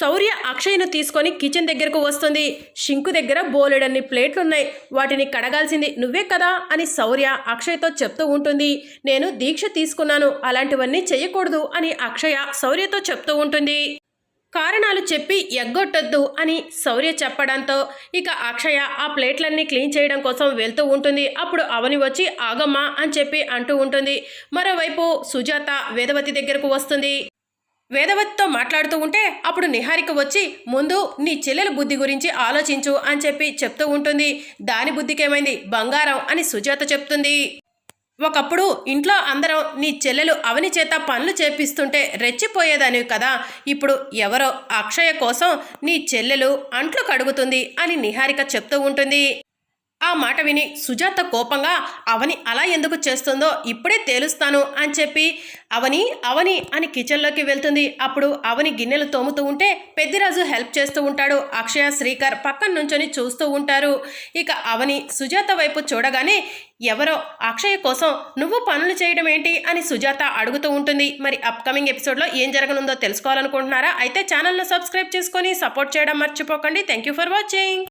శౌర్య అక్షయ్ను తీసుకొని కిచెన్ దగ్గరకు వస్తుంది. షింకు దగ్గర బోలెడన్ని ప్లేట్లున్నాయి. వాటిని కడగాల్సింది నువ్వే కదా అని శౌర్య అక్షయ్తో చెప్తూ ఉంటుంది. నేను దీక్ష తీసుకున్నాను. అలాంటివన్నీ చెయ్యకూడదు అని అక్షయ శౌర్యతో చెప్తూ ఉంటుంది. కారణాలు చెప్పి ఎగ్గొట్టొద్దు అని శౌర్య చెప్పడంతో ఇక అక్షయ ఆ ప్లేట్లన్నీ క్లీన్ చేయడం కోసం వెళ్తూ ఉంటుంది. అప్పుడు అవని వచ్చి ఆగమ్మా అని చెప్పి అంటూ ఉంటుంది. మరోవైపు సుజాత వేదవతి దగ్గరకు వస్తుంది. వేదవతితో మాట్లాడుతూ ఉంటే అప్పుడు నిహారిక వచ్చి ముందు నీ చెల్లెల బుద్ధి గురించి ఆలోచించు అని చెప్పి చెప్తూ ఉంటుంది. దాని బుద్ధికేమైంది? బంగారం అని సుజాత చెప్తుంది. ఒకప్పుడు ఇంట్లో అందరం నీ చెల్లెలు అవని చేత పనులు చేపిస్తుంటే రెచ్చిపోయేదానివి కదా. ఇప్పుడు ఎవరో అక్షయ కోసం నీ చెల్లెలు అంట్లు కడుగుతుంది అని నిహారిక చెప్తూ ఉంటుంది. ఆ మాట విని సుజాత కోపంగా అవని అలా ఎందుకు చేస్తుందో ఇప్పుడే తేలుస్తాను అని చెప్పి అవని అవని అని కిచెన్లోకి వెళ్తుంది. అప్పుడు అవని గిన్నెలు తోముతూ ఉంటే పెద్దిరాజు హెల్ప్ చేస్తూ ఉంటాడు. అక్షయ శ్రీకర్ పక్కన నుంచొని చూస్తూ ఉంటారు. ఇక అవని సుజాత వైపు చూడగానే ఎవరో అక్షయ్ కోసం నువ్వు పనులు చేయడం ఏంటి? అని సుజాత అడుగుతూ ఉంటుంది. మరి అప్కమింగ్ ఎపిసోడ్లో ఏం జరగనుందో తెలుసుకోవాలనుకుంటున్నారా? అయితే ఛానల్ను సబ్స్క్రైబ్ చేసుకొని సపోర్ట్ చేయడం మర్చిపోకండి. Thank you for watching